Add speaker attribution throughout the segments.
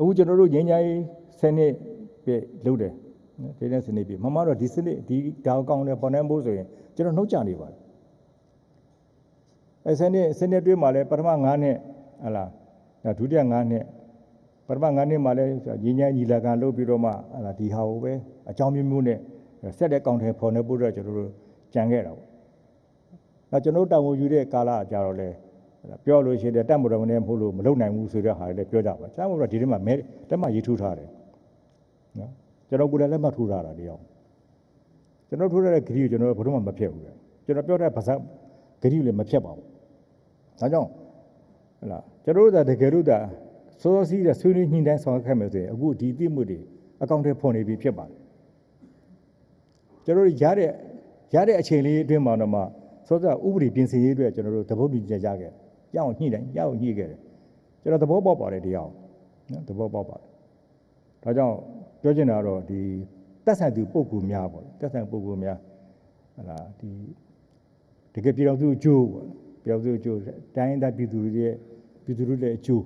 Speaker 1: အခုကျွန်တော်တို့ငင်းညာရေးဆယ်နှစ်ပြည့်လုပ်တယ်နော်ဒီနေ့ဆယ်နှစ်ပြည့်မမတော့ဒီစနစ်ဒီဒါကောင်းတယ်ပေါ်နိုင်ဖို့ဆိုရင်ကျွန်တော်နှုတ်ကြနေပါတယ်အဲဆယ်နှစ်ဆယ်နှစ်တွင်းမှာလဲပထမ9နှစ်ဟလာဒုတိယ9နှစ်ပထမ9နှစ်မှာလဲငင်းညာညီလာခံလုပ်ပြီးတော့မှဟလာဒီဟာကိုပဲအကြောင်းမျိုးမျိုးနဲ့ဆက်တဲ့ကောင်းတယ်ပေါ်နိုင်ဖို့တော့ကျွန်တော်တို့ကြံခဲ့တာပေါ့နော်ကျွန်တော်တို့တာဝန်ယူတဲ့ကာလကြာတော့လဲ ပြောလို့ရှိရင်တက်မတော်နဲ့မဟုတ်လို့မလုပ်နိုင်ဘူးဆိုတဲ့ဟာတွေလည်းပြောကြပါ။ကျွန်တော်တို့ကဒီထဲမှာမဲတက်မှရေးထိုးထားတယ်။နော်ကျွန်တော်ကိုယ်လည်းလက်မှတ်ထိုးထားတာဒီအောင်။ကျွန်တော်ထိုးထားတဲ့ဂရီကိုကျွန်တော်ဘယ်တော့မှမဖြတ်ဘူးလေ။ကျွန်တော်ပြောတဲ့ဗဇက်ဂရီကိုလည်းမဖြတ်ပါဘူး။ဒါကြောင့်ဟလာကျွန်တော်တို့ကတကယ်လို့ဒါစောစောစီးတဲ့ဆွေးနွေးညှိနှိုင်းဆောင်ရွက်ခဲ့မယ်ဆိုရင်အခုဒီပြစ်မှုတွေအကောင့်ထဲပေါ်နေပြီဖြစ်ပါတယ်။ကျွန်တော်တို့ရတဲ့ရတဲ့အချိန်လေးအတွင်းမှာတော့မှစောစောဥပဒေပြင်ဆင်ရေးအတွက်ကျွန်တော်တို့သဘောတူညီချက်ရခဲ့ ရအောင်ညှိတယ်ရအောင်ညှိခဲ့တယ်ကျွန်တော်သဘောပေါက်ပါတယ်တရားနော်သဘောပေါက်ပါတယ်ဒါကြောင့်ပြောချင်တာကတော့ဒီတက်ဆိုင်သူပုံကူများပေါ့တက်ဆိုင်ပုံကူများဟလာဒီတကယ်ပြည်တော်စုအကျိုးပေါ့ပြည်တော်စုအကျိုးတိုင်းဒေသပြည်သူတွေရဲ့ပြည်သူတွေရဲ့အကျိုး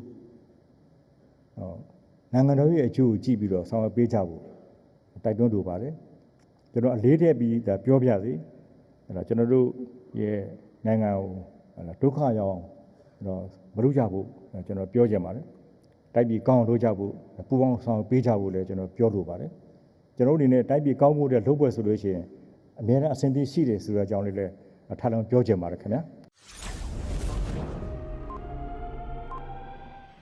Speaker 1: ဟောနိုင်ငံတော်ရဲ့အကျိုးကိုကြည့်ပြီးတော့ဆောင်ရွက်ပေးကြဖို့တိုက်တွန်းလိုပါတယ်ကျွန်တော်အလေးထည့်ပြီးဒါပြောပြစီအဲ့ဒါကျွန်တော်တို့ရဲ့နိုင်ငံကိုဟလာဒုက္ခရောက်အောင် တော့မလုပ်ကြဖို့ကျွန်တော်ပြောချင်ပါတယ်တိုက်ပြီးကောင်းအောင်လုပ်ကြဖို့ပူပေါင်းဆောင်ပေးကြဖို့လည်းကျွန်တော်ပြောလိုပါတယ်ကျွန်တော်တို့အနေနဲ့တိုက်ပြီးကောင်းဖို့တဲ့လုပ်ပွဲဆိုလို့ရှိရင်အများနဲ့အဆင်ပြေရှိတယ်ဆိုတဲ့အကြောင်းလေးလည်းထပ်လောင်းပြောချင်ပါတယ်ခင်ဗျာ